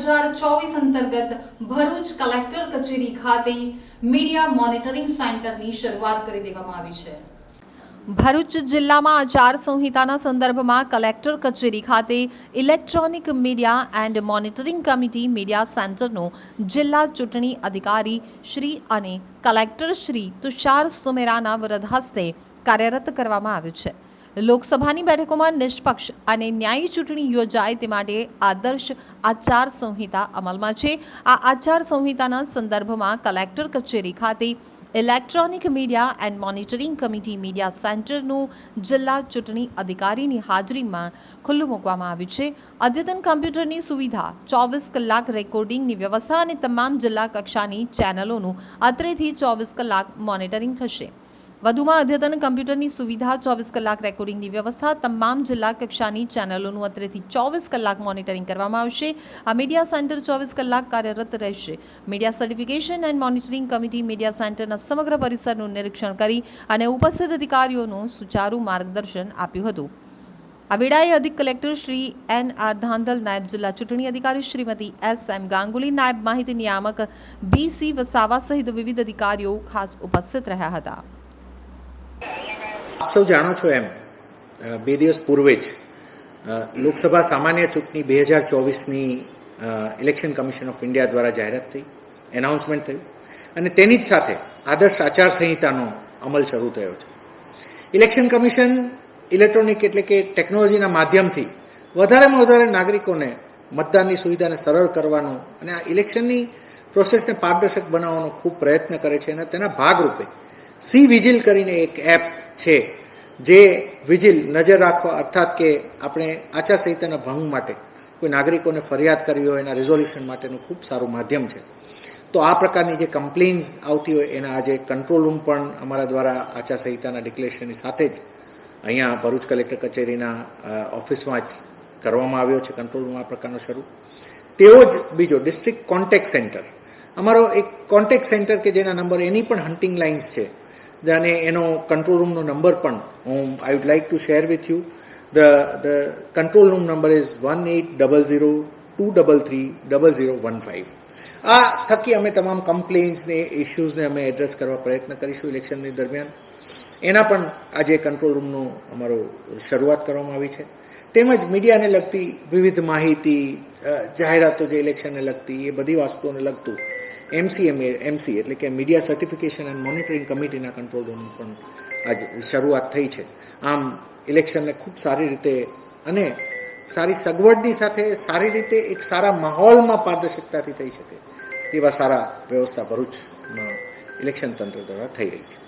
હજાર ચોવીસ અંતર્ગત ભરૂચ કલેક્ટર કચેરી ખાતે મીડિયા મોનિટરિંગ સેન્ટરની શરૂઆત કરી દેવામાં આવી છે. ભરૂચ જિલ્લામાં આચાર સંહિતાના સંદર્ભમાં કલેક્ટર કચેરી ખાતે electronic media and monitoring committee media સેન્ટરનો જિલ્લા ચૂંટણી અધિકારી શ્રી અને કલેક્ટર શ્રી તુષાર સુમેરાના વરદ હસ્તે કાર્યરત કરવામાં આવ્યું છે. લોકસભાની બેઠકોમાં નિષ્પક્ષ અને ન્યાયી ચૂંટણી યોજાય તે માટે આદર્શ આચાર સંહિતા અમલમાં છે. આ આચાર સંહિતાના સંદર્ભમાં કલેક્ટર કચેરી ખાતે electronic media and monitoring committee media સેન્ટરનું જિલ્લા ચૂંટણી અધિકારીની હાજરીમાં ખુલ્લું મૂકવામાં આવ્યું છે. અદ્યતન કમ્પ્યુટરની સુવિધા, ચોવીસ કલાક રેકોર્ડિંગની વ્યવસ્થા અને તમામ જિલ્લા કક્ષાની ચેનલોનું અત્રેથી ચોવીસ કલાક મોનિટરિંગ થશે. વધુમાં અદ્યતન કમ્પ્યુટરની સુવિધા, ચોવીસ કલાક રેકોર્ડિંગની વ્યવસ્થા, તમામ જિલ્લા કક્ષાની ચેનલોનું અત્રેથી ચોવીસ કલાક મોનિટરિંગ કરવામાં આવશે. આ મીડિયા સેન્ટર ચોવીસ કલાક કાર્યરત રહેશે. Media certification and monitoring committee media સેન્ટરના સમગ્ર પરિસરનું નિરીક્ષણ કરી અને ઉપસ્થિત અધિકારીઓનું સુચારુ માર્ગદર્શન આપ્યું હતું. આ અધિક collector Shri N R Dhandhal, નાયબ જિલ્લા ચૂંટણી અધિકારી શ્રીમતી એસ એમ ગાંગુલી, નાયબ માહિતી નિયામક બી સી વસાવા સહિત વિવિધ અધિકારીઓ ખાસ ઉપસ્થિત રહ્યા હતા. આપ સૌ જાણો છો એમ બે દિવસ પૂર્વે જ લોકસભા સામાન્ય ચૂંટણી બે હજાર ચોવીસની ઇલેક્શન કમિશન ઓફ ઇન્ડિયા દ્વારા જાહેરાત થઈ, એનાઉન્સમેન્ટ થયું અને તેની જ સાથે આદર્શ આચાર સંહિતાનો અમલ શરૂ થયો છે. ઇલેક્શન કમિશન ઇલેક્ટ્રોનિક એટલે કે ટેકનોલોજીના માધ્યમથી વધારેમાં વધારે નાગરિકોને મતદાનની સુવિધાને સરળ કરવાનો અને આ ઇલેક્શનની પ્રોસેસને પારદર્શક બનાવવાનો ખૂબ પ્રયત્ન કરે છે અને તેના ભાગરૂપે સી વિજિલ કરીને એક એપ છે, જે વિજિલ નજર રાખવા અર્થાત કે આપણે આચારસંહિતાના ભંગ માટે કોઈ નાગરિકોને ફરિયાદ કરવી હોય એના રિઝોલ્યુશન માટેનું ખૂબ સારું માધ્યમ છે. તો આ પ્રકારની જે કમ્પ્લેન્સ આવતી હોય એના આજે કંટ્રોલ રૂમ પણ અમારા દ્વારા આચારસંહિતાના ડિક્લેરેશનની સાથે જ અહીંયા ભરૂચ કલેક્ટર કચેરીના ઓફિસમાં જ કરવામાં આવ્યો છે કંટ્રોલ રૂમ આ પ્રકારનો શરૂ. તેવો જ બીજો ડિસ્ટ્રિક્ટ કોન્ટેક્ટ સેન્ટર અમારો એક કોન્ટેક્ટ સેન્ટર કે જેના નંબર એની પણ હન્ટિંગ લાઇન્સ છે. અને એનો કંટ્રોલ રૂમનો નંબર પણ હું I would like to share with you the the control room number is one eight double zero two double three double zero one five આ થકી અમે તમામ કમ્પ્લેન્ટ્સને ઇસ્યુઝને અમે એડ્રેસ કરવા પ્રયત્ન કરીશું ઇલેક્શનની દરમિયાન. એના પણ આજે કંટ્રોલ રૂમનો અમારો શરૂઆત કરવામાં આવી છે. તેમજ મીડિયાને લગતી વિવિધ માહિતી જાહેરાતો જે ઇલેક્શનને લગતી, એ બધી વસ્તુઓને લગતું એમસીએમ એમસી એટલે કે મીડિયા સર્ટિફિકેશન એન્ડ મોનિટરિંગ કમિટીના કંટ્રોલ રૂમની પણ આજ શરૂઆત થઈ છે. આમ ઇલેક્શનને ખૂબ સારી રીતે અને સારી સગવડની સાથે સારી રીતે એક સારા માહોલમાં પારદર્શકતાથી થઈ શકે તેવા સારા વ્યવસ્થા ભરૂચમાં ઇલેક્શન તંત્ર દ્વારા થઈ રહી છે.